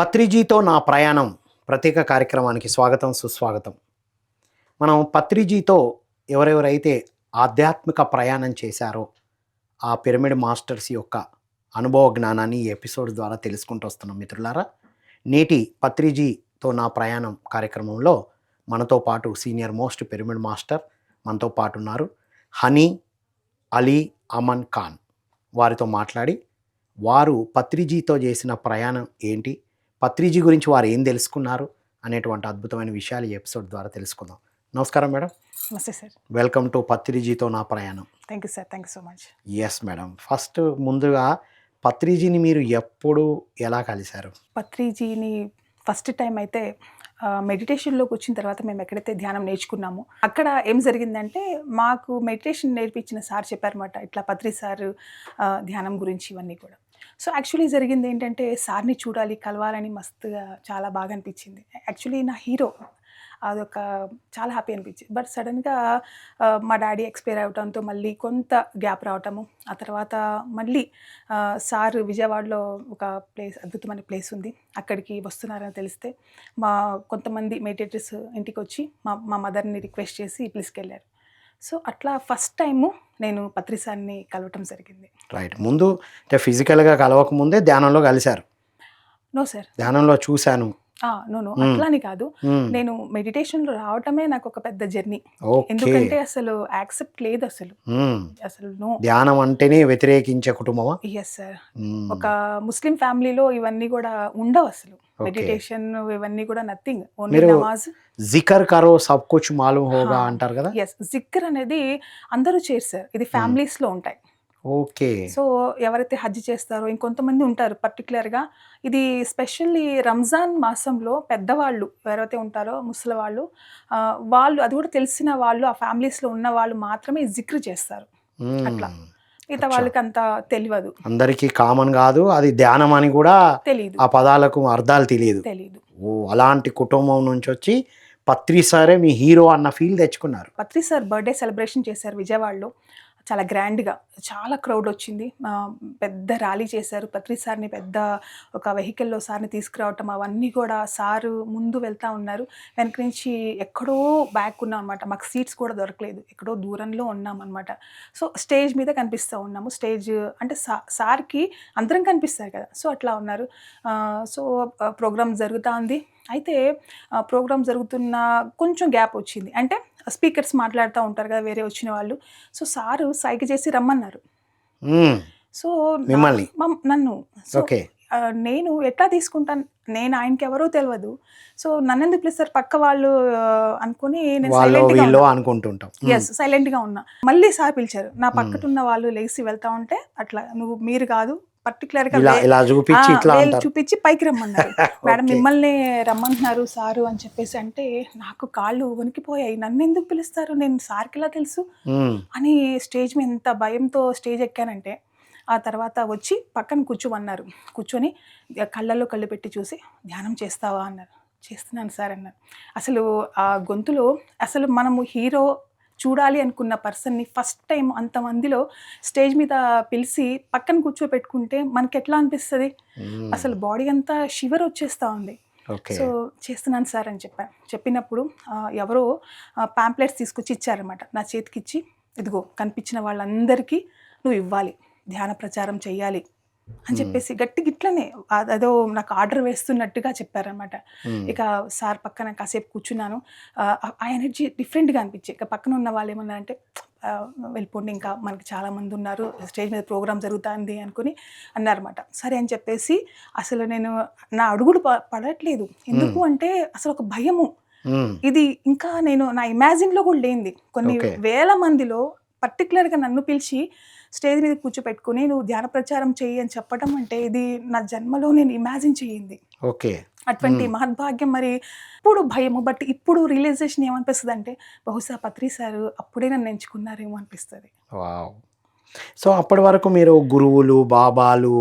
పత్రిజీతో నా ప్రయాణం ప్రత్యేక కార్యక్రమానికి స్వాగతం సుస్వాగతం మనం పత్రిజీతో ఎవరెవరైతే ఆధ్యాత్మిక ప్రయాణం చేశారో ఆ పిరమిడ్ మాస్టర్స్ యొక్క అనుభవ జ్ఞానాన్ని ఈ ఎపిసోడ్ ద్వారా తెలుసుకుంటూ వస్తున్నాం మిత్రులారా. నేటి పత్రిజీతో నా ప్రయాణం కార్యక్రమంలో మనతో పాటు సీనియర్ మోస్ట్ పిరమిడ్ మాస్టర్ మనతో పాటు ఉన్నారు. హనీ అలీ అమన్ ఖాన్ వారితో మాట్లాడి వారు పత్రిజీతో చేసిన ప్రయాణం ఏంటి? పత్రిజీ గురించి వారు ఏం తెలుసుకున్నారు? అనేటువంటి అద్భుతమైన విషయాలు ఈ ఎపిసోడ్ ద్వారా తెలుసుకుందాం. నమస్కారం మేడం. నమస్తే సార్. వెల్కమ్ టు పత్రిజీతో నా ప్రయాణం. Thank you sir. Thank you so much. Yes madam. First ముందుగా పత్రిజీని మీరు ఎప్పుడు ఎలా కలిశారు? పత్రిజీని ఫస్ట్ టైం అయితే మెడిటేషన్లోకి వచ్చిన తర్వాత మేము ఎక్కడైతే ధ్యానం నేర్చుకున్నామో అక్కడ ఏం జరిగిందంటే మాకు మెడిటేషన్ నేర్పించిన సార్ చెప్పారన్నమాట ఇట్లా పత్రి సార్ ధ్యానం గురించి ఇవన్నీ కూడా. సో యాక్చువల్లీ జరిగింది ఏంటంటే సార్ని చూడాలి కలవాలని మస్తుగా చాలా బాగా అనిపించింది. యాక్చువల్లీ నా హీరో అదొక చాలా హ్యాపీ అనిపించింది. బట్ సడన్గా మా డాడీ ఎక్స్పైర్ అవడంతో మళ్ళీ కొంత గ్యాప్ రావటము ఆ తర్వాత మళ్ళీ సార్ విజయవాడలో ఒక ప్లేస్ అద్భుతమైన ప్లేస్ ఉంది. అక్కడికి వస్తున్నారని తెలిస్తే మా కొంతమంది మెడిటేటర్స్ ఇంటికి వచ్చి మా మా మదర్ని రిక్వెస్ట్ చేసి వెళ్ళారు సో అట్లా ఫస్ట్ టైము నేను పత్రిసాన్ని కలవటం జరిగింది. రైట్. ముందు ఫిజికల్గా కలవక ముందే ధ్యానంలో కలిశారు? No sir. ధ్యానంలో చూశాను. No no. అట్లాని కాదు. నేను మెడిటేషన్లో రావటమే నాకు ఒక పెద్ద జర్నీ ఎందుకంటే అసలు యాక్సెప్ట్ లేదు అసలు. అసలు నో ధ్యానం అంటేనే వ్యతిరేకించే కుటుంబమా? Yes sir. ఒక ముస్లిం ఫ్యామిలీలో ఇవన్నీ కూడా ఉండవు అసలు. మెడిటేషన్ ఇవన్నీ కూడా నథింగ్ ఓన్లీ నమాజ్ జికర్ కరో సబ్ కుచ్ మాలూమ్ హోగా. అంటారు కదా? ఎస్ జిక్కర్ అనేది అందరూ చేస్తారు ఇది ఫ్యామిలీస్లో ఉంటాయి. ఓకే. సో ఎవరైతే హజ్ చేస్తారో ఇంకొంతమంది ఉంటారు పర్టికులర్గా ఇది స్పెషల్లీ రంజాన్ మాసంలో పెద్దవాళ్ళు ఎవరైతే ఉంటారో ముసలి వాళ్ళు వాళ్ళు అది కూడా తెలిసిన వాళ్ళు ఆ ఫ్యామిలీస్లో ఉన్న వాళ్ళు మాత్రమే జిక్ర్ చేస్తారు. అట్లా. మిగతా. వాళ్ళకి అంత తెలియదు. అందరికీ కామన్ కాదు అది ధ్యానం అని కూడా తెలియదు ఆ పదాలకు అర్థాలు తెలియదు. తెలియదు ఓ అలాంటి కుటుంబం నుంచి వచ్చి పత్రి సరే మీ హీరో అన్న ఫీల్ తెచ్చుకున్నారు. పత్రి సార్ బర్త్డే సెలబ్రేషన్ చేశారు విజయవాడలో. చాలా గ్రాండ్గా చాలా క్రౌడ్ వచ్చింది. పెద్ద ర్యాలీ చేశారు. ప్రతి సార్ని పెద్ద ఒక వెహికల్లో సార్ని తీసుకురావటం అవన్నీ కూడా సారు ముందు వెళ్తా ఉన్నారు. వెనక నుంచి ఎక్కడో బ్యాక్ ఉన్నాం అనమాట మాకు సీట్స్ కూడా దొరకలేదు. ఎక్కడో దూరంలో ఉన్నాం అనమాట సో స్టేజ్ మీద కనిపిస్తూ ఉన్నాము. స్టేజ్ అంటే సా సార్కి అందరం కనిపిస్తారు కదా. సో అట్లా ఉన్నారు. సో ప్రోగ్రామ్ జరుగుతూ ఉంది. అయితే ప్రోగ్రామ్ జరుగుతున్న కొంచెం గ్యాప్ వచ్చింది. అంటే స్పీకర్స్ మాట్లాడుతూ ఉంటారు కదా వేరే వచ్చిన వాళ్ళు. సో సారు సైగ చేసి రమ్మన్నారు. మ్మ్. సో మిమ్మల్ని? మమ్- నన్ను. So okay. నేను ఎట్లా తీసుకుంటాను? నేను ఆయనకి ఎవరో తెలియదు సో నన్ను ఎందుకు పిలుస్తారు? పక్క వాళ్ళు అనుకుని నేను సైలెంట్గా అనుకుంటుంటాం. ఎస్ సైలెంట్గా ఉన్నా. మళ్ళీ సార్ పిలిచారు. నా పక్కటున్న వాళ్ళు లేచి వెళ్తా ఉంటే అట్లా నువ్వు మీరు కాదు పర్టికులర్గా ఇలా ఇలా చూపించి ఇట్లా చూపించి పైకి రమ్మన్నారు. మేడం. మిమ్మల్ని రమ్మంటున్నారు సారు అని చెప్పేసి అంటే నాకు కాళ్ళు వణికిపోయాయి నన్ను ఎందుకు పిలుస్తారు? నేను సార్కి ఎలా తెలుసు. అని స్టేజ్ మీద ఎంత భయంతో స్టేజ్ ఎక్కానంటే ఆ తర్వాత వచ్చి పక్కన కూర్చోమన్నారు. కూర్చొని కళ్ళల్లో కళ్ళు పెట్టి చూసి ధ్యానం చేస్తావా? అన్నారు. చేస్తున్నాను సార్ అన్నారు. అసలు ఆ గొంతులో అసలు మనము హీరో చూడాలి అనుకున్న పర్సన్ని ఫస్ట్ టైం అంతమందిలో స్టేజ్ మీద పిలిచి పక్కన కూర్చోపెట్టుకుంటే మనకి ఎట్లా అనిపిస్తుంది. అసలు బాడీ అంతా షివర్ వచ్చేస్తూ ఉంది. సో చేస్తున్నాను సార్ అని చెప్పాను చెప్పినప్పుడు ఎవరో ప్యాంప్లెట్స్ తీసుకొచ్చి ఇచ్చారనమాట నా చేతికి ఇచ్చి ఇదిగో కనిపించిన వాళ్ళందరికీ నువ్వు ఇవ్వాలి. ధ్యాన ప్రచారం చెయ్యాలి. అని చెప్పేసి గట్టి గిట్లనే అదో నాకు ఆర్డర్ వేస్తున్నట్టుగా చెప్పారనమాట. ఇక సార్ పక్కన కాసేపు కూర్చున్నాను. ఆ ఎనర్జీ డిఫరెంట్గా అనిపించి ఇక పక్కన ఉన్న వాళ్ళు ఏమన్నారంటే "ఆ, వెళ్ళిపోండి ఇంకా మనకి చాలా మంది ఉన్నారు స్టేజ్ మీద ప్రోగ్రామ్ జరుగుతుంది అనుకుని అన్నారన్నమాట. సరే అని చెప్పేసి అసలు నేను నా అడుగులు పడట్లేదు. ఎందుకు అంటే అసలు ఒక భయము. ఇది ఇంకా నేను నా ఇమాజిన్లో కూడా లేనిది. కొన్ని. వేల మందిలో పర్టికులర్గా నన్ను పిలిచి స్టేజ్ మీద కూర్చోపెట్టుకుని నువ్వు ధ్యాన ప్రచారం చెయ్యి అని చెప్పడం అంటే ఇది నా జన్మలో నేను ఇమాజిన్ చేయింది ఓకే అటువంటి. మహద్భాగ్యం మరి ఇప్పుడు భయము బట్ ఇప్పుడు రియలైజేషన్ ఏమనిపిస్తుంది అంటే బహుశా పత్రి సార్ అప్పుడే నన్ను ఎంచుకున్నారేమో అనిపిస్తుంది సో అప్పటి వరకు మీరు గురువులు బాబాలు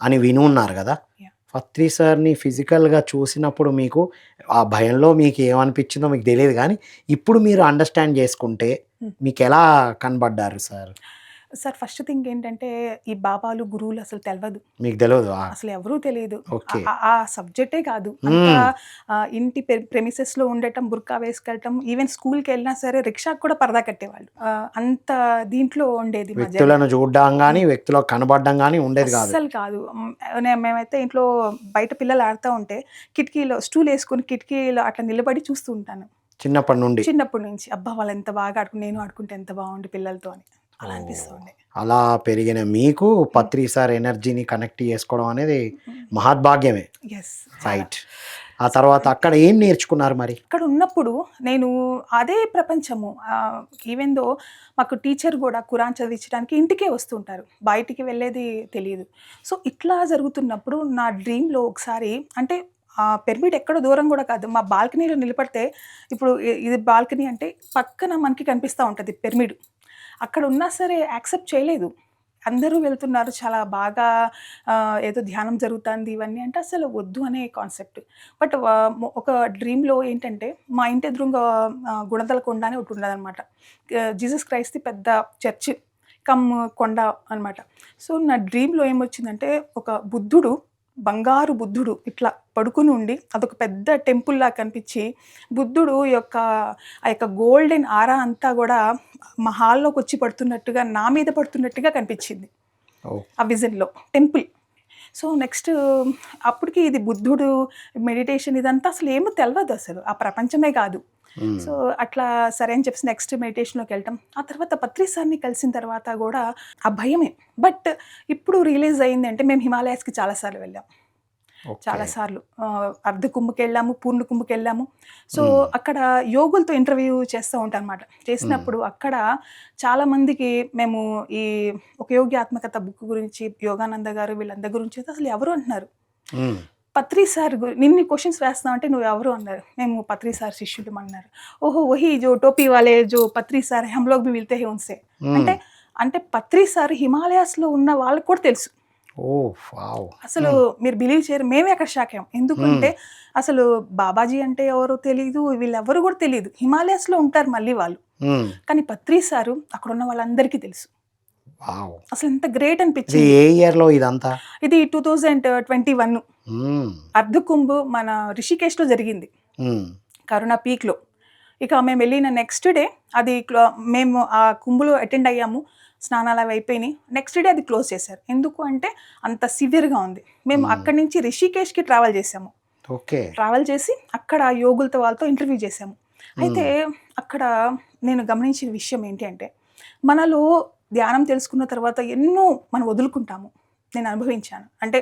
అని విని ఉన్నారు కదా. పత్రి సార్ని ఫిజికల్గా చూసినప్పుడు మీకు ఆ భయంలో మీకు ఏమనిపించిందో మీకు తెలియదు కానీ ఇప్పుడు మీరు అండర్స్టాండ్ చేసుకుంటే. మీకు ఎలా కనబడ్డారు సార్ సార్ ఫస్ట్ థింగ్ ఏంటంటే ఈ బాబాలు గురువులు అసలు తెలియదు మీకు తెలియదు అసలు ఎవరూ తెలియదు ఆ- సబ్జెక్టే కాదు. ఇంటి ప్రెమిసెస్లో ఉండటం బుర్కా వేసుకెళ్ళటం ఈవెన్ స్కూల్కి వెళ్ళినా సరే రిక్షాకి కూడా పరదా కట్టేవాళ్ళు. అంత దీంట్లో ఉండేది. వ్యక్తులను చూడడం కానీ వ్యక్తులకు కనబడడం కానీ ఉండేది కాదు. అస్సలు కాదు. మేమైతే ఇంట్లో బయట పిల్లలు ఆడుతూ ఉంటే కిటికీలో స్టూల్ వేసుకుని కిటికీలో అట్లా నిలబడి చూస్తూ ఉంటాను. చిన్నప్పటి నుండి. చిన్నప్పటి నుంచి. అబ్బా వాళ్ళు ఎంత బాగా ఆడుకుని నేను ఆడుకుంటే ఎంత బాగుంది పిల్లలతో అని. అలా. అనిపిస్తుంది అలా పెరిగిన మీకు పత్రి సార్ ఎనర్జీని కనెక్ట్ చేసుకోవడం అనేది మహద్భాగ్యమే. రైట్ ఆ తర్వాత అక్కడ ఏం నేర్చుకున్నారు మరి? ఇక్కడ ఉన్నప్పుడు నేను అదే ప్రపంచము ఈవెన్ దో మాకు టీచర్ కూడా కురాన్ చదివించడానికి ఇంటికే వస్తుంటారు. బయటికి వెళ్ళేది తెలియదు. సో ఇట్లా జరుగుతున్నప్పుడు నా డ్రీమ్లో ఒకసారి అంటే ఆ పిరమిడ్ ఎక్కడ దూరం కూడా కాదు మా బాల్కనీలో నిలబడితే ఇప్పుడు ఇది బాల్కనీ అంటే పక్కన మనకి కనిపిస్తూ ఉంటుంది పిరమిడ్ అక్కడ ఉన్నా సరే యాక్సెప్ట్ చేయలేదు. అందరూ వెళ్తున్నారు చాలా బాగా ఏదో ధ్యానం జరుగుతుంది ఇవన్నీ అంటే అసలు వద్దు అనే కాన్సెప్ట్. బట్ ఒక డ్రీమ్లో ఏంటంటే మా ఇంటి ఎదురుగా గుణదల కొండ అని ఒకటి ఉండదనమాట జీసస్ క్రైస్తి పెద్ద చర్చ్ కమ్ కొండ అనమాట సో నా డ్రీమ్లో ఏమొచ్చిందంటే ఒక బుద్ధుడు బంగారు బుద్ధుడు ఇట్లా పడుకుని ఉండి అదొక పెద్ద టెంపుల్ లా కనిపించి బుద్ధుడు యొక్క ఆ యొక్క గోల్డెన్ ఆరా అంతా కూడా మా హాల్లోకి వచ్చి పడుతున్నట్టుగా నా మీద పడుతున్నట్టుగా కనిపించింది. ఆ విజన్లో టెంపుల్. సో నెక్స్ట్ అప్పటికి ఇది బుద్ధుడు మెడిటేషన్ ఇదంతా అసలు ఏమో తెలియదు అసలు. ఆ ప్రపంచమే కాదు. సో అట్లా సరే అని చెప్పి నెక్స్ట్ మెడిటేషన్లోకి వెళ్తాం. ఆ తర్వాత పత్రి సార్ని కలిసిన తర్వాత కూడా ఆ భయమే. బట్ ఇప్పుడు రిలీజ్ అయింది అంటే మేము హిమాలయాస్కి చాలాసార్లు వెళ్ళాం. చాలాసార్లు. అర్ధ కుంభకి వెళ్ళాము పూర్ణ కుంభకి వెళ్ళాము. సో మ్మ్. అక్కడ యోగులతో ఇంటర్వ్యూ చేస్తూ ఉంటాం అనమాట చేసినప్పుడు అక్కడ చాలా మందికి మేము ఈ ఒక యోగి ఆత్మకథ బుక్ గురించి యోగానంద గారు వీళ్ళందరి గురించి అసలు ఎవరు అంటున్నారు. పత్రి సార్ నిన్ని క్వశ్చన్స్ వేస్తామంటే నువ్వు ఎవరు అన్నారు. మేము పత్రి సార్ శిష్యులు అన్నారు. ఓహో వహి జో టోపీ వాలే జో పత్రి సార్ హమ్ లోగ్ మిల్తే హై ఉన్సే. అంటే అంటే పత్రి సార్ హిమాలయాస్లో ఉన్న వాళ్ళకి కూడా తెలుసు. అసలు మీరు బిలీవ్ చేయరు మేమే అక్కడ షాక్ అయ్యాం. ఎందుకంటే అసలు బాబాజీ అంటే ఎవరో తెలియదు వీళ్ళెవరు కూడా తెలియదు హిమాలయాస్లో ఉంటారు మళ్ళీ వాళ్ళు. కానీ పత్రి సారు అక్కడ ఉన్న వాళ్ళందరికీ తెలుసు. అసలు ఎంత గ్రేట్ అనిపించింది. ఏ ఇదంతా? ఇది two thousand twenty one. Ardh Kumbh మన రిషికేష్లో జరిగింది. మ్మ్. కరోనా పీక్లో. ఇక మేము వెళ్ళిన నెక్స్ట్ డే అది మేము ఆ కుంభలో అటెండ్ అయ్యాము. స్నానాలు అవి అయిపోయినాయి. నెక్స్ట్ డే అది క్లోజ్ చేశారు. ఎందుకు అంటే అంత సివియర్గా ఉంది. మేము. అక్కడి నుంచి రిషికేష్కి ట్రావెల్ చేసాము ఓకే. ట్రావెల్ చేసి అక్కడ యోగులతో వాళ్ళతో ఇంటర్వ్యూ చేసాము అయితే అక్కడ నేను గమనించిన విషయం ఏంటి అంటే మనలో ధ్యానం తెలుసుకున్న తర్వాత ఎన్నో మనం వదులుకుంటాము. నేను అనుభవించాను. అంటే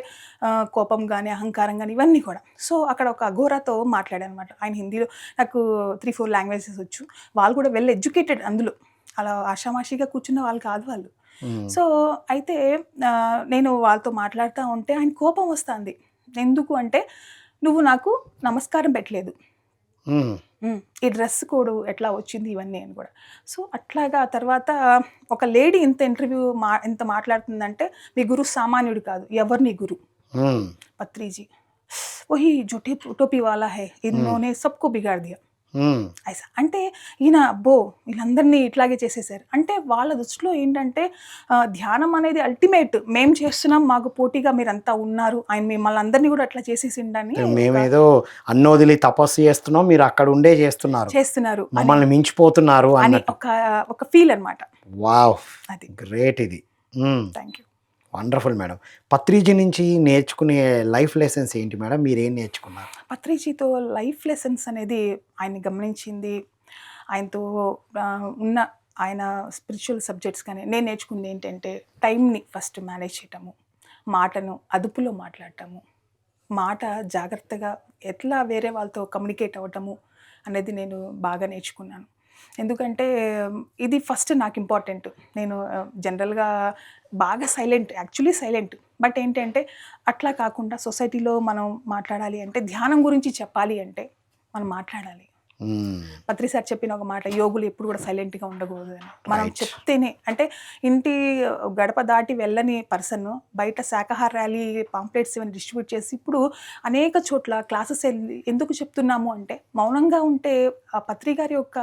కోపం కానీ అహంకారం కానీ ఇవన్నీ కూడా. సో అక్కడ ఒక అఘోరాతో మాట్లాడాను అనమాట ఆయన హిందీలో నాకు త్రీ ఫోర్ లాంగ్వేజెస్ వచ్చు. వాళ్ళు కూడా వెల్ ఎడ్యుకేటెడ్ అందులో. అలా ఆషామాషిగా కూర్చున్న వాళ్ళు కాదు వాళ్ళు. మ్మ్. సో అయితే నేను వాళ్ళతో మాట్లాడుతూ ఉంటే ఆయన కోపం వస్తుంది. ఎందుకు అంటే నువ్వు నాకు నమస్కారం పెట్టలేదు. ఈ డ్రెస్ కోడ్ ఎట్లా వచ్చింది ఇవన్నీ అని కూడా. సో అట్లాగా ఆ తర్వాత ఒక లేడీ ఇంత ఇంటర్వ్యూ మా ఇంత మాట్లాడుతుందంటే మీ గురు సామాన్యుడు కాదు ఎవరు నీ గురు. పత్రిజీ. వహి జో టే- టోపీ వాలా హై ఇన్నోనే సబ్కో బిగాడ్ దియా. ఐసా అంటే ఈయన అబ్బో వీళ్ళందరినీ ఇట్లాగే చేసేసారు అంటే వాళ్ళ దృష్టిలో ఏంటంటే ధ్యానం అనేది అల్టిమేట్ మేం చేస్తున్నాం మాకు పోటీగా మీరంతా ఉన్నారు ఆయన మిమ్మల్ని అందరినీ కూడా అట్లా చేసేసిండని మేమేదో అన్నోదిలి తపస్సు చేస్తున్నాం మీరు అక్కడ ఉండే చేస్తున్నారు. చేస్తున్నారు. మమ్మల్ని మించిపోతున్నారు అని ఒక ఒక ఫీల్ అన్నమాట. వావ్. అది. గ్రేట్ ఇది. Thank you wonderful madam Patriji నుంచి నేర్చుకునే లైఫ్ లెసన్స్ ఏంటి మేడం మీరేం నేర్చుకున్నారు? పత్రిజీతో లైఫ్ లెసన్స్ అనేది ఆయన్ని గమనించింది. ఆయనతో ఉన్న ఆయన స్పిరిచువల్ సబ్జెక్ట్స్ కానీ నేను నేర్చుకుంది ఏంటంటే టైంని ఫస్ట్ మేనేజ్ చేయటము మాటను అదుపులో మాట్లాడటము మాట జాగ్రత్తగా ఎట్లా వేరే వాళ్ళతో కమ్యూనికేట్ అవ్వటము అనేది నేను బాగా నేర్చుకున్నాను. ఎందుకంటే ఇది ఫస్ట్ నాకు ఇంపార్టెంట్. నేను జనరల్గా బాగా సైలెంట్ యాక్చువల్లీ సైలెంట్. బట్ ఏంటంటే అట్లా కాకుండా సొసైటీలో మనం మాట్లాడాలి అంటే ధ్యానం గురించి చెప్పాలి అంటే మనం మాట్లాడాలి. పత్రి సార్ చెప్పిన ఒక మాట యోగులు ఎప్పుడు కూడా సైలెంట్గా ఉండకూడదు అని. మనం. చెప్తేనే అంటే ఇంటి గడప దాటి వెళ్ళని పర్సన్ బయట శాకాహార ర్యాలీ పాంప్లెట్స్ ఇవన్నీ డిస్ట్రిబ్యూట్ చేసి ఇప్పుడు అనేక చోట్ల క్లాసెస్ ఎందుకు చెప్తున్నాము అంటే మౌనంగా ఉంటే ఆ పత్రి గారి యొక్క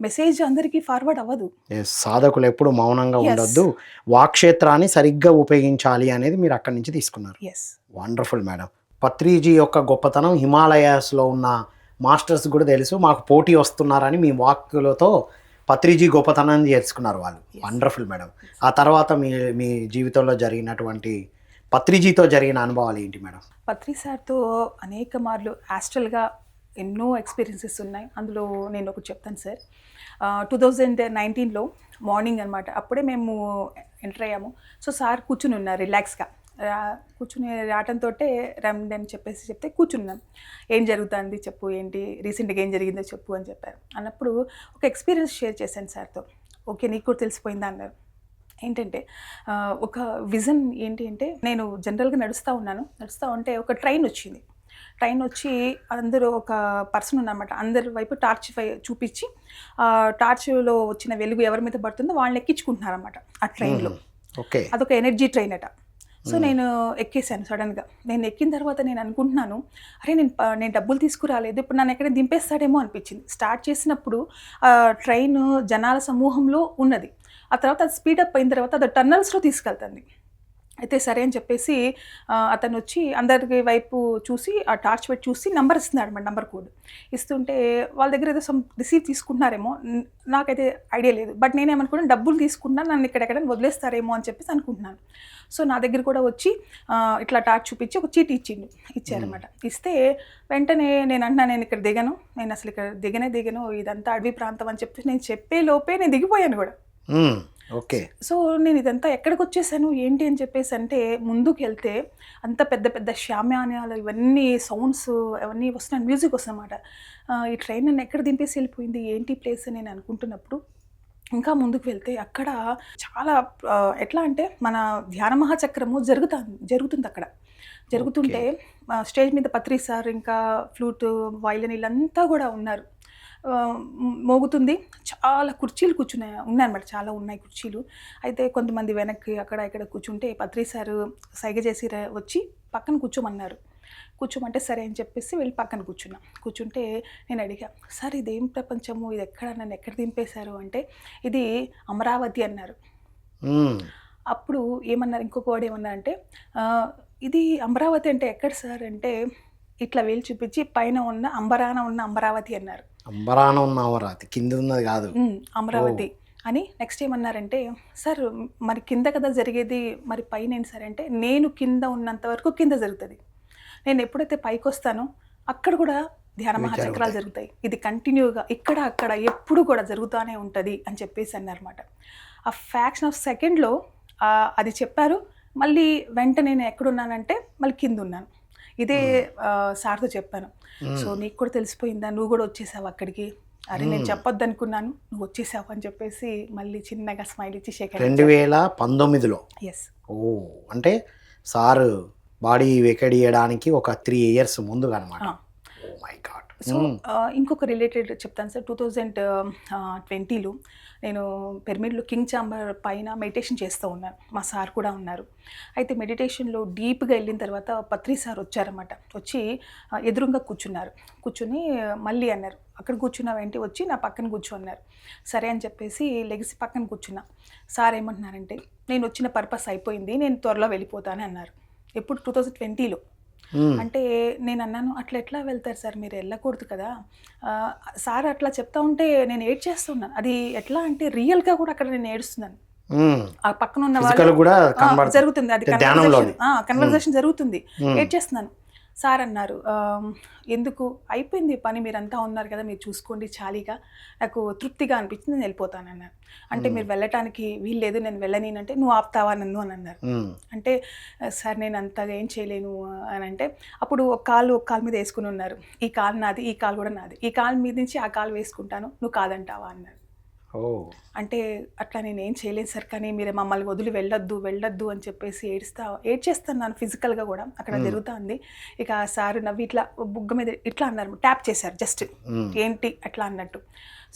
మెసేజ్ అందరికీ ఫార్వర్డ్ అవ్వదు. సాధకులు ఎప్పుడు మౌనంగా. ఉండొద్దు. వాక్షేత్రాన్ని సరిగ్గా ఉపయోగించాలి అనేది మీరు అక్కడి నుంచి తీసుకున్నారు. ఎస్ వండర్ఫుల్ మేడం పత్రిజీ యొక్క గొప్పతనం హిమాలయాస్లో ఉన్న మాస్టర్స్ కూడా తెలుసు మాకు పోటీ వస్తున్నారని మీ వాక్కులతో పత్రిజీ గొప్పతనాన్ని చేర్చుకున్నారు వాళ్ళు. వండర్ఫుల్ మేడం ఆ తర్వాత మీ మీ జీవితంలో జరిగినటువంటి పత్రిజీతో జరిగిన అనుభవాలు ఏంటి మేడం పత్రి సార్తో అనేక మార్లు యాస్ట్రల్గా ఎన్నో ఎక్స్పీరియన్సెస్ ఉన్నాయి. అందులో నేను ఒకటి చెప్తాను సార్ టూ థౌజండ్ నైన్టీన్లో మార్నింగ్ అనమాట అప్పుడే మేము ఎంటర్ అయ్యాము. సో సార్ కూర్చుని ఉన్నారు రిలాక్స్గా కూర్చుని రావటంతో రండి అని చెప్పేసి చెప్తే కూర్చున్నాం. ఏం జరుగుతుంది? చెప్పు ఏంటి? రీసెంట్గా ఏం జరిగిందో చెప్పు అని చెప్పారు. అన్నప్పుడు ఒక ఎక్స్పీరియన్స్ షేర్ చేశాను సార్తో. ఓకే నీకు కూడా తెలిసిపోయిందా? అన్నారు. ఏంటంటే ఒక విజన్ ఏంటి అంటే నేను జనరల్గా నడుస్తూ ఉన్నాను. నడుస్తూ ఉంటే ఒక ట్రైన్ వచ్చింది. ట్రైన్ వచ్చి అందరూ ఒక పర్సన్ ఉన్నమాట అందరి వైపు టార్చ్ చూపించి టార్చ్లో వచ్చిన వెలుగు ఎవరి మీద పడుతుందో వాళ్ళని ఎక్కించుకుంటున్నారన్నమాట ఆ ట్రైన్లో. ఓకే. అదొక ఎనర్జీ ట్రైన్ అట. సో నేను ఎక్కేసాను సడన్గా నేను ఎక్కిన తర్వాత నేను అనుకుంటున్నాను అరే నేను నేను డబ్బులు తీసుకురాలేదు ఇప్పుడు నన్ను ఎక్కడ దింపేస్తాడేమో అనిపించింది. స్టార్ట్ చేసినప్పుడు ట్రైన్ జనాల సమూహంలో ఉన్నది. ఆ తర్వాత అది స్పీడప్ అయిన తర్వాత అది టన్నల్స్లో తీసుకెళ్తుంది. అయితే సరే అని చెప్పేసి అతను వచ్చి అందరి వైపు చూసి ఆ టార్చ్ పెట్టి చూసి నంబర్ ఇస్తున్నాడు అనమాట నంబర్ కోడ్. ఇస్తుంటే వాళ్ళ దగ్గర ఏదో సమ్ రిసీవ్ తీసుకుంటున్నారేమో నాకైతే ఐడియా లేదు. బట్ నేనేమనుకున్నాను డబ్బులు తీసుకున్నాను నన్ను ఇక్కడెక్కడ వదిలేస్తారేమో అని చెప్పేసి అనుకుంటున్నాను. సో నా దగ్గర కూడా వచ్చి ఇట్లా టార్చ్ చూపించి ఒక చీటీ ఇచ్చిండు ఇచ్చారనమాట ఇస్తే వెంటనే నేను అంటున్నా నేను ఇక్కడ దిగను నేను అసలు ఇక్కడ దిగనే దిగను ఇదంతా అడవి ప్రాంతం అని చెప్పి నేను చెప్పే లోపే నేను దిగిపోయాను కూడా. ఓకే. సో నేను ఇదంతా ఎక్కడికి వచ్చేసాను? ఏంటి అని చెప్పేసి అంటే ముందుకు వెళ్తే అంత పెద్ద పెద్ద శామ్యానాలు ఇవన్నీ సౌండ్స్ అవన్నీ వస్తున్నాయి. మ్యూజిక్ వస్తుందన్నమాట. ఆ, ఈ ట్రైన్ నన్ను ఎక్కడ దింపేసి వెళ్ళిపోయింది? ఏంటి ప్లేస్ అని నేను అనుకుంటున్నప్పుడు ఇంకా ముందుకు వెళ్తే అక్కడ చాలా ఎట్లా అంటే మన ధ్యాన మహాచక్రము జరుగుతుంది జరుగుతుంది అక్కడ. జరుగుతుంటే స్టేజ్ మీద పత్రి సార్ ఇంకా ఫ్లూట్ వైలన్ వీళ్ళంతా కూడా ఉన్నారు. మోగుతుంది. చాలా కుర్చీలు కూర్చున్నాయి. ఉన్నాయన్నమాట. చాలా ఉన్నాయి కుర్చీలు. అయితే కొంతమంది వెనక్కి అక్కడ ఇక్కడ కూర్చుంటే పత్రి సారు సైగ చేసి వచ్చి పక్కన కూర్చోమన్నారు. కూర్చోమంటే సరే అని చెప్పేసి వెళ్ళి పక్కన కూర్చున్నా. కూర్చుంటే నేను అడిగా సార్ ఇదేం ప్రపంచము? ఇది ఎక్కడ? నన్ను ఎక్కడ దింపేశారు? అంటే ఇది అమరావతి అన్నారు. అప్పుడు ఏమన్నారు? ఇంకొక వాడు ఏమన్నా అంటే "ఆ, ఇది అమరావతి అంటే ఎక్కడ సార్? అంటే ఇట్లా వేలు చూపించి పైన ఉన్న అంబరాన ఉన్న అమరావతి అన్నారు. అంబరాన ఉన్న అవరాతి కింద ఉన్నది కాదు. "ఉమ్, అమరావతి. అని నెక్స్ట్ ఏమన్నారంటే సార్ మరి కింద కదా జరిగేది మరి పైన ఏంటి సార్? అంటే నేను కింద ఉన్నంత వరకు కింద జరుగుతుంది. నేను ఎప్పుడైతే పైకి వస్తానో అక్కడ కూడా ధ్యాన మహాచక్రాలు జరుగుతాయి. ఇది కంటిన్యూగా ఇక్కడ అక్కడ ఎప్పుడు కూడా జరుగుతూనే ఉంటుంది అని చెప్పేసి అన్నారన్నమాట. ఆ ఫ్యాక్షన్ ఆఫ్ సెకండ్లో అది చెప్పారు. మళ్ళీ వెంటనే నేను ఎక్కడున్నానంటే మళ్ళీ కింద ఉన్నాను. ఇదే సార్తో చెప్పాను. సో నీకు కూడా తెలిసిపోయిందా? నువ్వు కూడా వచ్చేసావు అక్కడికి? అరే నేను చెప్పొద్దు అనుకున్నాను నువ్వు వచ్చేసావు అని చెప్పేసి మళ్ళీ చిన్నగా స్మైల్ ఇచ్చి షేక్ రెండు వేల పంతొమ్మిదిలో. ఎస్ ఓ అంటే సార్ బాడీ వెకడియడానికి ఒక త్రీ ఇయర్స్ ముందుగా అనమాట సో ఇంకొక రిలేటెడ్ చెప్తాను సార్. టూ థౌజండ్ ట్వంటీలో నేను పిరమిడ్లో కింగ్ చాంబర్ పైన మెడిటేషన్ చేస్తూ ఉన్నాను మా సార్ కూడా ఉన్నారు. అయితే మెడిటేషన్లో డీప్గా వెళ్ళిన తర్వాత పత్రి సార్ వచ్చారన్నమాట. వచ్చి ఎదురుగా కూర్చున్నారు. కూర్చుని మళ్ళీ అన్నారు అక్కడ కూర్చున్నావేంటి? వచ్చి నా పక్కన కూర్చో అన్నారు. సరే అని చెప్పేసి లెగిసి పక్కన కూర్చున్నా. సార్ ఏమంటున్నారంటే నేను వచ్చిన పర్పస్ అయిపోయింది నేను త్వరలో వెళ్ళిపోతాను అన్నారు. ఎప్పుడు? టూ థౌజండ్ ట్వంటీలో. అంటే నేను అన్నాను అట్లా ఎట్లా వెళ్తారు సార్? మీరు వెళ్ళకూడదు కదా. సార్ అట్లా చెప్తా ఉంటే నేను ఏడ్ చేస్తున్నాను అది ఎట్లా అంటే రియల్గా కూడా అక్కడ నేను ఏడుస్తున్నాను. మ్మ్. ఆ పక్కన ఉన్న వాళ్ళు. జరుగుతుంది. అది. కన్వర్జేషన్ జరుగుతుంది. మ్మ్. ఏడ్ చేస్తున్నాను సార్ అన్నారు. "ఆ, ఎందుకు? అయిపోయింది పని మీరంతా ఉన్నారు కదా మీరు చూసుకోండి చాలీగా. నాకు తృప్తిగా అనిపించింది నేను వెళ్ళిపోతాను అన్నారు. అంటే మీరు వెళ్ళటానికి వీల్లేదు నేను వెళ్ళనేనంటే నువ్వు ఆపుతావా నన్ను? అని అన్నారు. అంటే సార్ నేను అంతగా ఏం చేయలేను అని అంటే అప్పుడు ఒక కాలు ఒక కాలు మీద వేసుకుని ఉన్నారు. ఈ కాలు నాది ఈ కాలు కూడా నాది. ఈ కాలు మీద నుంచి ఆ కాలు వేసుకుంటాను నువ్వు కాదంటావా అన్నారు. అంటే అట్లా నేను ఏం చేయలేదు సార్ కానీ మీరు మమ్మల్ని వదిలి వెళ్ళొద్దు వెళ్ళొద్దు అని చెప్పేసి ఏడుస్తా ఏడ్చేస్తున్నాను ఫిజికల్గా కూడా. అక్కడ జరుగుతూ ఉంది ఇక సార్ నవ్వి ఇట్లా బుగ్గ మీద ఇట్లా అన్నారు ట్యాప్ చేశారు జస్ట్. ఏంటి అట్లా అన్నట్టు.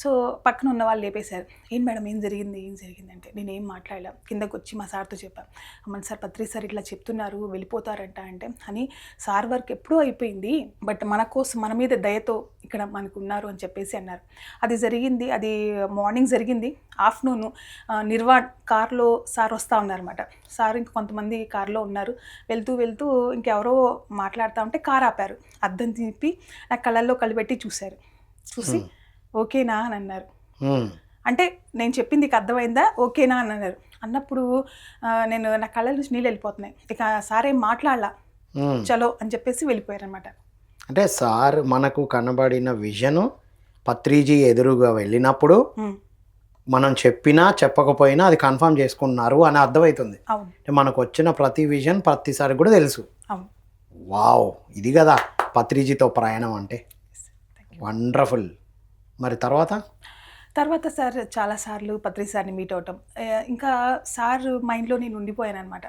సో పక్కన ఉన్న వాళ్ళు లేపేశారు. ఏం మేడం ఏం జరిగింది? ఏం జరిగింది అంటే నేను ఏం మాట్లాడలే. కిందకు వచ్చి మా సార్తో చెప్పాను అమ్మని సార్ పత్రి సార్ ఇట్లా చెప్తున్నారు వెళ్ళిపోతారంట అంటే అని సార్ వర్క్ ఎప్పుడూ అయిపోయింది బట్ మన కోసం మన మీద దయతో ఇక్కడ మనకు ఉన్నారు అని చెప్పేసి అన్నారు. అది జరిగింది అది మార్నింగ్ జరిగింది ఆఫ్టర్నూన్ నిర్వా కార్లో సార్ వస్తూ ఉన్నారన్నమాట. సార్ ఇంక కొంతమంది కార్లో ఉన్నారు. వెళ్తూ వెళ్తూ ఇంకెవరో మాట్లాడుతూ ఉంటే కార్ ఆపారు. అద్దం తిప్పి నా కళ్ళల్లో కలిపెట్టి చూశారు. చూసి ఓకేనా అని అన్నారు. అంటే నేను చెప్పింది నీకు అర్థమైందా? ఓకేనా అని అన్నారు. అన్నప్పుడు నేను నా కళ్ళ నుంచి నీళ్ళు వెళ్ళిపోతున్నాయి. ఇక సార్ మాట్లాడలా. చలో అని చెప్పేసి వెళ్ళిపోయారనమాట అంటే సార్ మనకు కనబడిన విజను పత్రిజీ ఎదురుగా వెళ్ళినప్పుడు మనం చెప్పినా చెప్పకపోయినా అది కన్ఫర్మ్ చేసుకున్నారు అని అర్థమవుతుంది. అంటే మనకు వచ్చిన ప్రతి విజన్ ప్రతిసారి కూడా తెలుసు. వావ్ ఇది కదా పత్రిజీతో ప్రయాణం అంటే. వండర్ఫుల్. మరి తర్వాత? తర్వాత సార్ చాలాసార్లు పత్రి సార్ని మీట్ అవటం. ఇంకా సార్ మైండ్లో నేను ఉండిపోయాను అనమాట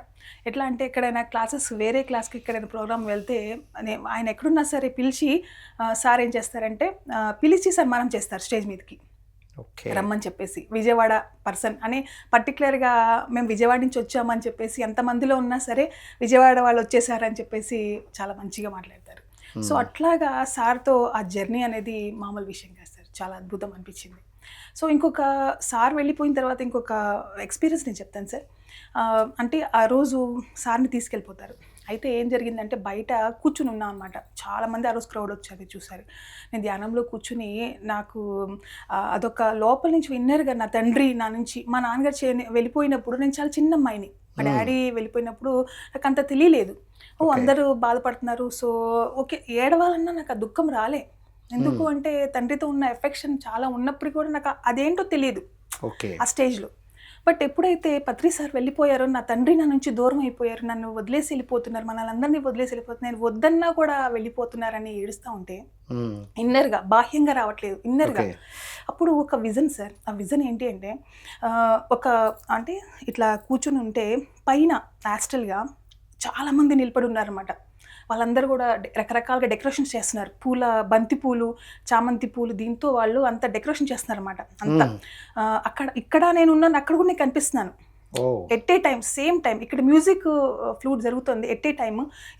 ఎట్లా అంటే ఎక్కడైనా క్లాసెస్ వేరే క్లాస్కి ఎక్కడైనా ప్రోగ్రామ్ వెళ్తే ఆయన ఎక్కడున్నా సరే పిలిచి సార్ ఏం చేస్తారంటే పిలిచి సన్మానం చేస్తారు స్టేజ్ మీదకి. ఓకే. రమ్మని చెప్పేసి. విజయవాడ పర్సన్ అని పర్టికులర్గా మేము విజయవాడ నుంచి వచ్చామని చెప్పేసి ఎంతమందిలో ఉన్నా సరే విజయవాడ వాళ్ళు వచ్చేసారని చెప్పేసి చాలా మంచిగా మాట్లాడతారు. సో అట్లాగా సార్తో ఆ జర్నీ అనేది మామూలు విషయం చాలా అద్భుతం అనిపించింది. సో ఇంకొక సార్ వెళ్ళిపోయిన తర్వాత ఇంకొక ఎక్స్పీరియన్స్ నేను చెప్తాను సార్. అంటే ఆ రోజు సార్ని తీసుకెళ్ళిపోతారు. అయితే ఏం జరిగిందంటే బయట కూర్చుని ఉన్నాం అనమాట చాలామంది ఆ రోజు క్రౌడ్ వచ్చారు చూసారు నేను ధ్యానంలో కూర్చుని నాకు అదొక లోపల నుంచి విన్నర్గా నా తండ్రి నా నుంచి మా నాన్నగారు చే వెళ్ళిపోయినప్పుడు నేను చాలా చిన్న అమ్మాయిని. మా డాడీ వెళ్ళిపోయినప్పుడు నాకు అంత తెలియలేదు. ఓ. అందరూ బాధపడుతున్నారు. సో ఓకే ఏడవాలన్నా నాకు ఆ దుఃఖం రాలే. ఎందుకు అంటే తండ్రితో ఉన్న ఎఫెక్షన్ చాలా ఉన్నప్పుడు కూడా నాకు అదేంటో తెలియదు. ఓకే. ఆ స్టేజ్లో. బట్ ఎప్పుడైతే పత్రి సార్ వెళ్ళిపోయారో నా తండ్రి నా నుంచి దూరం అయిపోయారు నన్ను వదిలేసి వెళ్ళిపోతున్నారు మనల్ని అందరినీ వదిలేసి వెళ్ళిపోతున్నారు నేను వద్దన్నా కూడా వెళ్ళిపోతున్నారని ఏడుస్తూ ఉంటే. ఇన్నర్గా బాహ్యంగా రావట్లేదు ఇన్నర్గా. అప్పుడు ఒక విజన్ సార్ ఆ విజన్ ఏంటి అంటే ఒక అంటే ఇట్లా కూర్చుని ఉంటే పైన యాస్టల్గా చాలామంది నిలబడి ఉన్నారన్నమాట. వాళ్ళందరూ కూడా రకరకాలుగా డెకరేషన్స్ చేస్తున్నారు. పూల బంతి పూలు చామంతి పూలు దీంతో వాళ్ళు అంత డెకరేషన్ చేస్తున్నారు అనమాట అంత అక్కడ ఇక్కడ నేను ఉన్నాను అక్కడ కూడా నేను కనిపిస్తున్నాను at a time same time ఇక్కడ మ్యూజిక్ ఫ్లూట్ జరుగుతుంది. ఎట్ ఏ టైం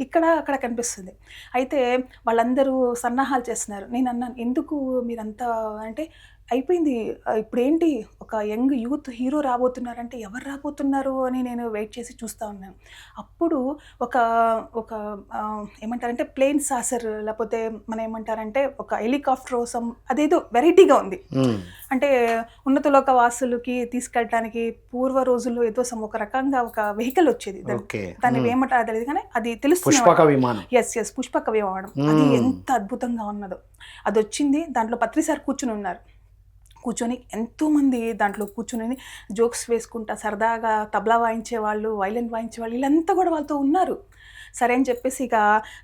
ఇక్కడ అక్కడ కనిపిస్తుంది. అయితే వాళ్ళందరూ సన్నాహాలు చేస్తున్నారు. నేను అన్నాను ఎందుకు మీరంతా అంటే అయిపోయింది. ఆ, ఇప్పుడు ఏంటి ఒక యంగ్ యూత్ హీరో రాబోతున్నారంటే ఎవరు రాబోతున్నారు అని నేను వెయిట్ చేసి చూస్తూ ఉన్నాను అప్పుడు ఒక ఒక ఏమంటారంటే ప్లేన్ సాసర్ లేకపోతే మనం ఏమంటారంటే ఒక హెలికాప్టర్ కోసం అదేదో వెరైటీగా ఉంది. అంటే ఉన్నత లోక వాసులకి తీసుకెళ్ళటానికి పూర్వ రోజుల్లో ఏదో సమ్ ఒక రకంగా ఒక వెహికల్ వచ్చేది. దాన్ని- ఏమంటారో తెలియదు కానీ అది తెలుస్తుంది ఎస్ ఎస్ పుష్పక విమానం. అది ఎంత అద్భుతంగా ఉన్నదో. అది వచ్చింది దాంట్లో పత్రి సార్ కూర్చుని ఉన్నారు. కూర్చొని ఎంతోమంది దాంట్లో కూర్చుని జోక్స్ వేసుకుంటా సరదాగా తబలా వాయించే వాళ్ళు వైలెన్ వాయించే వాళ్ళు వీళ్ళంతా కూడా వాళ్ళతో ఉన్నారు. సరే అని చెప్పేసి ఇక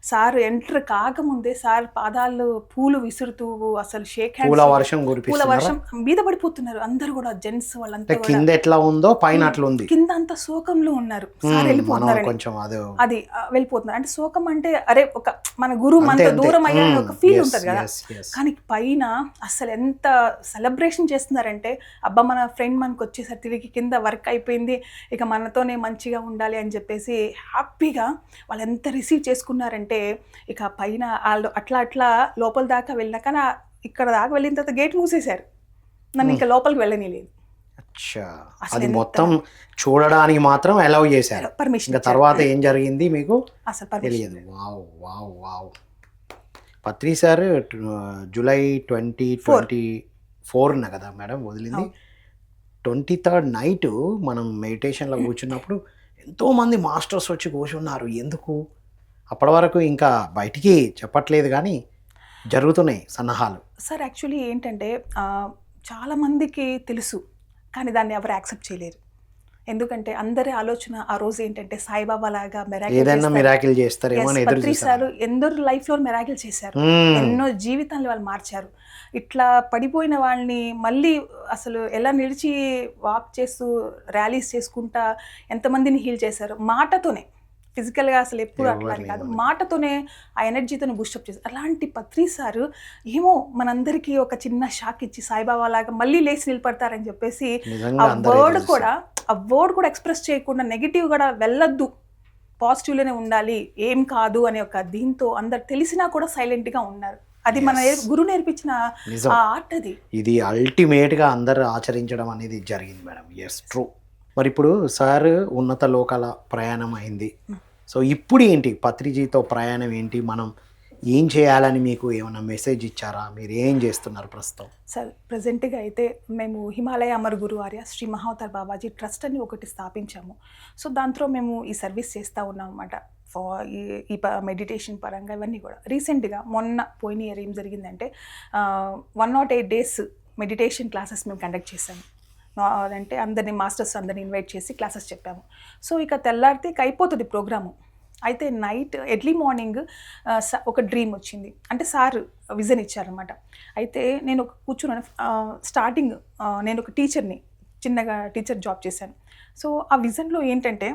సార్ ఎంటర్ కాకముందే సార్ పాదాలు పూలు విసురుతూ అసలు షేక్ పూల హ్యాండ్స్ వర్షం పూల వర్షం మీద పడిపోతున్నారు అందరు కూడా జెంట్స్ వాళ్ళంతా కింద ఎట్లా ఉందో పైన అట్లా ఉంది కింద అంత శోకంలో ఉన్నారు సార్ మ్మ్. మనం వెళ్ళిపోతున్నారని కొంచెం అదే వెళ్ళిపోతున్నారు అంటే శోకం అంటే అరే ఒక మన గురువు మనతో అంతే. దూరం మ్మ్. ఒక ఫీల్ ఉంటుంది కదా. కానీ పైన అసలు ఎంత సెలబ్రేషన్ చేస్తున్నారంటే అబ్బా మన ఫ్రెండ్ మనకు వచ్చేసరి తిరిగి కింద వర్క్ అయిపోయింది ఇక మనతోనే మంచిగా ఉండాలి అని చెప్పేసి హ్యాపీగా వాళ్ళు ఎంత రిసీవ్ చేసుకున్నారంటే ఇక పైన వాళ్ళు అట్లా అట్లా లోపల దాకా వెళ్ళినా కానీ ఆ- ఇక్కడ దాకా వెళ్ళిన తర్వాత గేట్ మూసేశారు. నన్ను ఇంకా లోపలికి వెళ్ళనిలేదు అది మొత్తం చూడడానికి మాత్రం అలౌ చేశారు. పర్మిషన్ తర్వాత ఏం జరిగింది మీకు? అసలు తెలియదు. Wow wow wow. Patri sir July twenty twenty ఫోర్న కదా మేడం వదిలింది. ట్వంటీ థర్డ్ నైట్ మనం మెడిటేషన్లో కూర్చున్నప్పుడు ఎంతోమంది మాస్టర్స్ వచ్చి కూర్చున్నారు. ఎందుకు? అప్పటి వరకు ఇంకా బయటికి చెప్పట్లేదు కానీ జరుగుతున్నాయి సన్నాహాలు. సార్ యాక్చువల్లీ ఏంటంటే చాలామందికి తెలుసు కానీ దాన్ని ఎవరు యాక్సెప్ట్ చేయలేరు. ఎందుకంటే అందరి ఆలోచన ఆ రోజు ఏంటంటే సాయిబాబా లాగా ఏదైనా. మిరాకిల్ చూస్తారు ఎందరు లైఫ్లో మెరాకిల్ చేశారు. మ్మ్. ఎన్నో జీవితాలు వాళ్ళు మార్చారు. ఇట్లా పడిపోయిన వాళ్ళని మళ్ళీ అసలు ఎలా నిలిచి వాక్ చేస్తూ ర్యాలీస్ చేసుకుంటా ఎంతమందిని హీల్ చేశారు? మాటతోనే. ఫిజికల్గా అసలు ఎప్పుడు అట్లా కాదు. మాటతోనే ఆ ఎనర్జీతోనే బూస్టప్ చేశారు. అలాంటి పత్రి సారు ఏమో మనందరికీ ఒక చిన్న షాక్ ఇచ్చి సాయిబాబా లాగా మళ్ళీ లేచి నిలబడతారని చెప్పేసి ఆ వర్డ్ కూడా ఆ వర్డ్ కూడా ఎక్స్ప్రెస్ చేయకుండా నెగిటివ్ కూడా వెళ్ళొద్దు. పాజిటివ్లోనే ఉండాలి. ఏం కాదు అనే ఒక దీంతో అందరు తెలిసినా కూడా సైలెంట్గా ఉన్నారు. అది మన. గురువు నేర్పించిన ఆర్ట్ అది. ఇది అల్టిమేట్గా అందరు ఆచరించడం అనేది జరిగింది మేడం. ఎస్ ట్రూ మరి ఇప్పుడు సార్ ఉన్నత లోకాల ప్రయాణం అయింది. సో ఇప్పుడు ఏంటి? పత్రిజీతో ప్రయాణం ఏంటి? మనం ఏం చేయాలని మీకు ఏమైనా మెసేజ్ ఇచ్చారా? మీరు ఏం చేస్తున్నారు ప్రస్తుతం? సార్ ప్రజెంట్గా అయితే మేము హిమాలయ అమర్ గురు ఆర్య శ్రీ మహావతార్ బాబాజీ ట్రస్ట్ అని ఒకటి స్థాపించాము. సో దాంతో మేము ఈ సర్వీస్ చేస్తూ ఉన్నాం అన్నమాట ఈ ఈ మెడిటేషన్ పరంగా ఇవన్నీ కూడా. రీసెంట్గా మొన్న పోయిన ఇయర్ ఏం జరిగిందంటే one not eight days meditation classes మేము కండక్ట్ చేసాము అదంటే అంటే మాస్టర్స్ అందరిని ఇన్వైట్ చేసి క్లాసెస్ చెప్పాము. సో ఇక తెల్లారితే ఇక అయిపోతుంది ప్రోగ్రాము. అయితే నైట్ ఎర్లీ మార్నింగ్ ఒక డ్రీమ్ వచ్చింది. అంటే సార్ విజన్ ఇచ్చారనమాట అయితే నేను ఒక కూర్చున్నాను. స్టార్టింగ్ నేను ఒక టీచర్ని చిన్నగా టీచర్ జాబ్ చేశాను. సో ఆ విజన్లో ఏంటంటే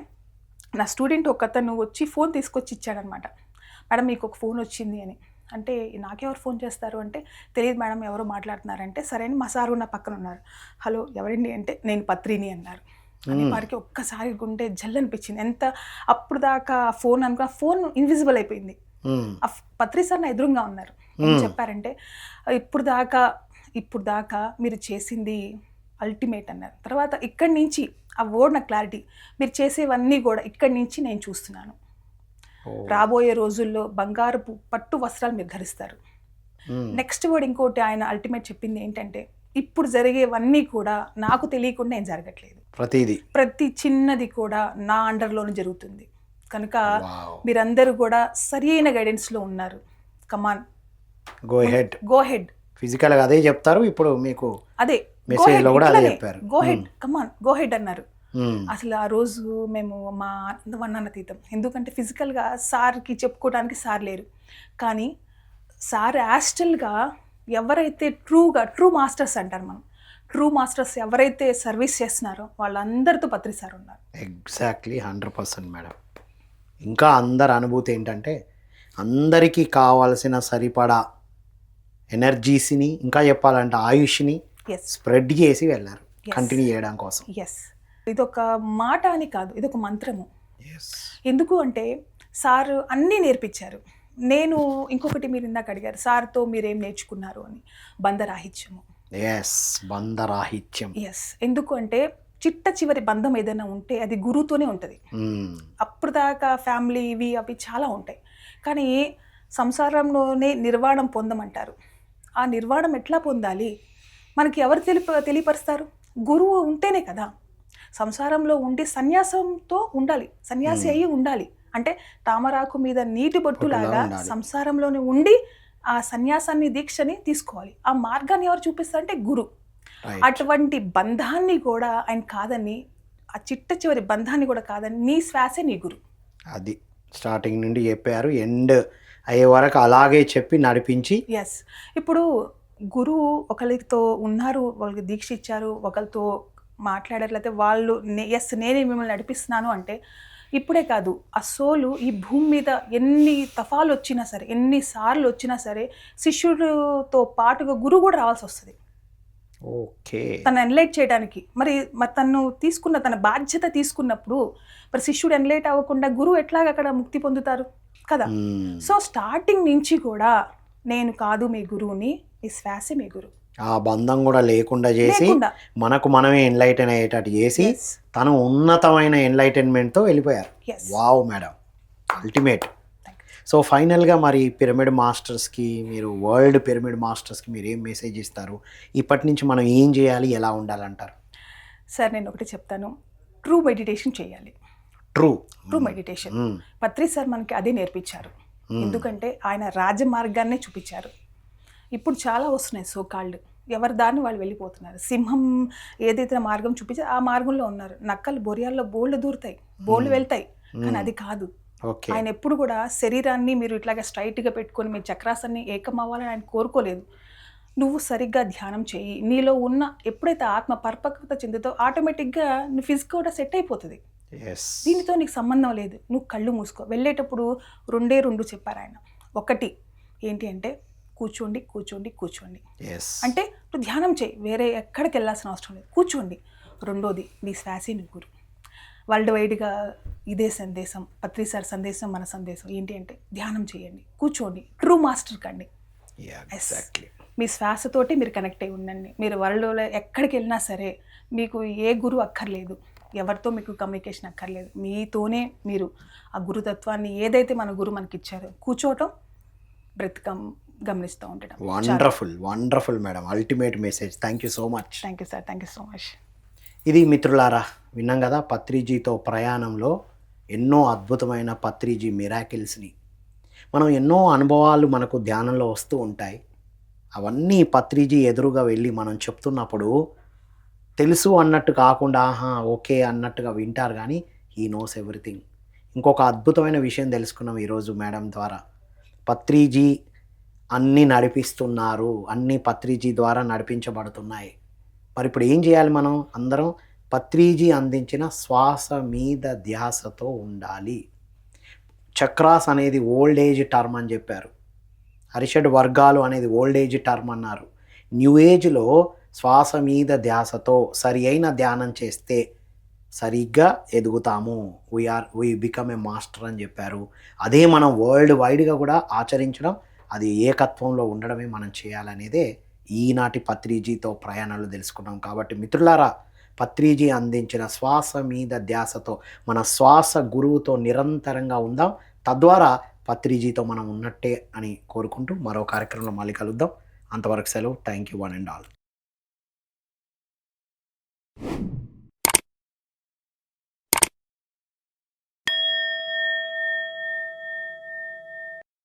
నా స్టూడెంట్ ఒక అతను వచ్చి ఫోన్ తీసుకొచ్చి ఇచ్చాడనమాట మేడం మీకు ఒక ఫోన్ వచ్చింది అని. అంటే నాకెవరు ఫోన్ చేస్తారు అంటే తెలియదు మేడం ఎవరో మాట్లాడుతున్నారంటే సరే అని మా సారు నా పక్కన ఉన్నారు. హలో ఎవరండి అంటే నేను పత్రిని అన్నారు. అని వారికి ఒక్కసారి గుండె జల్ అనిపించింది ఎంత అప్పుడు దాకా ఫోన్ అనుకో ఫోన్ ఇన్విజిబుల్ అయిపోయింది. పత్రి సార్ నా ఎదురుగా ఉన్నారు. ఏం చెప్పారంటే ఇప్పుడు దాకా ఇప్పుడు దాకా మీరు చేసింది అల్టిమేట్ అన్నారు. తర్వాత ఇక్కడి నుంచి ఆ వర్డ్ నా క్లారిటీ మీరు చేసేవన్నీ కూడా ఇక్కడి నుంచి నేను చూస్తున్నాను. రాబోయే రోజుల్లో బంగారపు పట్టు వస్త్రాలు మీరు ధరిస్తారు. నెక్స్ట్ వర్డ్ ఇంకోటి ఆయన అల్టిమేట్ చెప్పింది ఏంటంటే ఇప్పుడు జరిగేవన్నీ కూడా నాకు తెలియకుండా ఏం జరగట్లేదు. ప్రతిదీ. ప్రతి చిన్నది కూడా నా అండర్లోనే జరుగుతుంది. కనుక మీరందరూ కూడా సరి అయిన గైడెన్స్లో ఉన్నారు. Come on go ahead go ahead ఫిజికల్గా అదే చెప్తారు ఇప్పుడు మీకు అదే. Go ahead come on go ahead అన్నారు. అసలు ఆ రోజు మేము మా వర్ణనాతీతం ఎందుకంటే ఫిజికల్గా సార్కి చెప్పుకోవడానికి సార్ లేరు. కానీ సార్ యాస్టల్గా ఎవరైతే ట్రూగా ట్రూ మాస్టర్స్ అంటారు మనం ట్రూ మాస్టర్స్ ఎవరైతే సర్వీస్ చేస్తున్నారో వాళ్ళందరితో పత్రి సార్ ఉన్నారు. Exactly hundred percent madam. ఇంకా అందరి అనుభూతి ఏంటంటే అందరికీ కావాల్సిన సరిపడా ఎనర్జీస్ని ఇంకా చెప్పాలంటే ఆయుష్ని స్ప్రెడ్ చేసి వెళ్ళారు. కంటిన్యూ చేయడం కోసం. ఎస్ ఇదొక మాట అని కాదు ఇదొక మంత్రము. ఎందుకు అంటే సార్ అన్నీ నేర్పించారు. నేను ఇంకొకటి మీరు ఇందాక అడిగారు సార్తో మీరేం నేర్చుకున్నారు? అని. బంధరాహిత్యము. ఎస్ బంధరాహిత్యం. ఎస్ ఎందుకు అంటే చిట్ట చివరి బంధం ఏదైనా ఉంటే అది గురువుతోనే ఉంటుంది. మ్మ్. అప్పుడు దాకా ఫ్యామిలీ ఇవి అవి చాలా ఉంటాయి. కానీ సంసారంలోనే నిర్వాణం పొందమంటారు. ఆ నిర్వాణం ఎట్లా పొందాలి? మనకి ఎవరు తెలిప తెలియపరుస్తారు? గురువు ఉంటేనే కదా. సంసారంలో ఉండి సన్యాసంతో ఉండాలి. సన్యాసి అయ్యి ఉండాలి. అంటే తామరాకు మీద నీటి బొట్టులాగా. సంసారంలోనే ఉండి ఆ సన్యాసాన్ని దీక్షని తీసుకోవాలి. ఆ మార్గాన్ని ఎవరు చూపిస్తారంటే గురు. అటువంటి బంధాన్ని కూడా ఆయన కాదని ఆ చిట్ట చివరి బంధాన్ని కూడా కాదని నీ శ్వాసే నీ గురు. అది స్టార్టింగ్ నుండి చెప్పారు. ఎండ్ అయ్యే వరకు అలాగే చెప్పి నడిపించి ఎస్ ఇప్పుడు గురువు ఒకరితో ఉన్నారు వాళ్ళకి దీక్ష ఇచ్చారు ఒకరితో మాట్లాడట్లయితే వాళ్ళు ఎస్ నేనే మిమ్మల్ని నడిపిస్తున్నాను అంటే ఇప్పుడే కాదు. ఆ సోలు ఈ భూమి మీద ఎన్ని తఫాలు వచ్చినా సరే ఎన్ని సార్లు వచ్చినా సరే శిష్యుడితో పాటుగా గురువు కూడా రావాల్సి వస్తుంది ఓకే. తను ఎన్లైట్ చేయడానికి మరి మరి తను తీసుకున్న తన బాధ్యత తీసుకున్నప్పుడు మరి శిష్యుడు ఎన్లైట్ అవ్వకుండా గురువు ఎట్లాగ అక్కడ ముక్తి పొందుతారు? కదా. సో స్టార్టింగ్ నుంచి కూడా నేను కాదు మీ గురువుని ఈ శ్వాసే మీ గురువు. ఆ బంధం కూడా లేకుండా చేసి మనకు మనమే ఎన్లైటన్ అయ్యేటట్టు చేసి. తను ఉన్నతమైన ఎన్లైటన్మెంట్తో వెళ్ళిపోయారు. Wow madam ultimate. సో ఫైనల్గా మరి పిరమిడ్ మాస్టర్స్కి మీరు వరల్డ్ పిరమిడ్ మాస్టర్స్కి మీరు ఏం మెసేజ్ ఇస్తారు? ఇప్పటి నుంచి మనం ఏం చేయాలి? ఎలా ఉండాలంటారు? సార్ నేను ఒకటి చెప్తాను. ట్రూ మెడిటేషన్ చేయాలి. True true meditation Patri sir మనకి అదే నేర్పించారు. ఎందుకంటే ఆయన రాజమార్గాన్నే చూపించారు. ఇప్పుడు చాలా వస్తున్నాయి సో కాల్డ్ ఎవరి దాన్ని వాళ్ళు వెళ్ళిపోతున్నారు. సింహం ఏదైతే మార్గం చూపించి ఆ మార్గంలో ఉన్నారు. నక్కలు బొరియాల్లో బోల్డ్ దూరుతాయి. బోల్డ్ వెళ్తాయి. కానీ అది కాదు. ఆయన ఎప్పుడు కూడా శరీరాన్ని మీరు ఇట్లాగా స్ట్రైట్గా పెట్టుకొని మీ చక్రాసాన్ని ఏకం అవ్వాలని ఆయన కోరుకోలేదు. నువ్వు సరిగ్గా ధ్యానం చేయి. నీలో ఉన్న ఎప్పుడైతే ఆత్మ పరిపక్వత చెందుతో ఆటోమేటిక్గా నువ్వు ఫిజిక్ కూడా సెట్ అయిపోతుంది. దీనితో నీకు సంబంధం లేదు. నువ్వు కళ్ళు మూసుకో. వెళ్ళేటప్పుడు రెండే రెండు చెప్పారు ఆయన. ఒకటి ఏంటి అంటే కూర్చోండి కూర్చోండి కూర్చోండి. అంటే నువ్వు ధ్యానం చేయి వేరే ఎక్కడికి వెళ్ళాల్సిన అవసరం లేదు. కూర్చోండి. రెండోది నీ శ్వాసే గురు. వరల్డ్ వైడ్గా ఇదే సందేశం పత్రి సార్ సందేశం మన సందేశం. ఏంటి అంటే ధ్యానం చేయండి కూర్చోండి ట్రూ మాస్టర్ కండి. ఎగ్జాక్ట్లీ మీ శ్వాసతోటి మీరు కనెక్ట్ అయి ఉండండి. మీరు వరల్డ్లో ఎక్కడికి వెళ్ళినా సరే మీకు ఏ గురువు అక్కర్లేదు. ఎవరితో మీకు కమ్యూనికేషన్ అక్కర్లేదు. మీతోనే మీరు ఆ గురుతత్వాన్ని ఏదైతే మన గురువు మనకి ఇచ్చారో కూర్చోవటం బ్రతకం గమనిస్తూ ఉండటం wonderful wonderful madam ultimate message thank you so much thank you sir thank you so much ఇది మిత్రులారా విన్నాం కదా పత్రిజీతో ప్రయాణంలో ఎన్నో అద్భుతమైన పత్రిజీ మిరాకిల్స్ని. మనం ఎన్నో అనుభవాలు మనకు ధ్యానంలో వస్తూ ఉంటాయి. అవన్నీ పత్రిజీ ఎదురుగా వెళ్ళి మనం చెప్తున్నప్పుడు తెలుసు అన్నట్టు కాకుండా ఆహా ఓకే అన్నట్టుగా వింటారు కానీ హీ నోస్ ఎవ్రీథింగ్ ఇంకొక అద్భుతమైన విషయం తెలుసుకున్నాం ఈరోజు మేడం ద్వారా. పత్రిజీ అన్నీ నడిపిస్తున్నారు. అన్నీ పత్రిజీ ద్వారా నడిపించబడుతున్నాయి. మరి ఇప్పుడు ఏం చేయాలి మనం? అందరం పత్రిజీ అందించిన శ్వాస మీద ధ్యాసతో ఉండాలి. చక్రాస్ అనేది ఓల్డ్ ఏజ్ టర్మ్ అని చెప్పారు. అరిషడ్ వర్గాలు అనేది ఓల్డ్ ఏజ్ టర్మ్ అన్నారు. న్యూ ఏజ్లో శ్వాస మీద ధ్యాసతో సరి అయిన ధ్యానం చేస్తే సరిగ్గా ఎదుగుతాము. We are we become a master అని చెప్పారు. అదే మనం వరల్డ్ వైడ్గా కూడా ఆచరించడం అది ఏకత్వంలో ఉండడమే మనం చేయాలనేదే ఈనాటి పత్రిజీతో ప్రయాణాలు తెలుసుకున్నాం. కాబట్టి మిత్రులారా పత్రిజీ అందించిన శ్వాస మీద ధ్యాసతో మన శ్వాస గురువుతో నిరంతరంగా ఉందాం. తద్వారా పత్రిజీతో మనం ఉన్నట్టే అని కోరుకుంటూ మరో కార్యక్రమంలో మళ్ళీ కలుద్దాం. అంతవరకు సెలవు. Thank you one and all.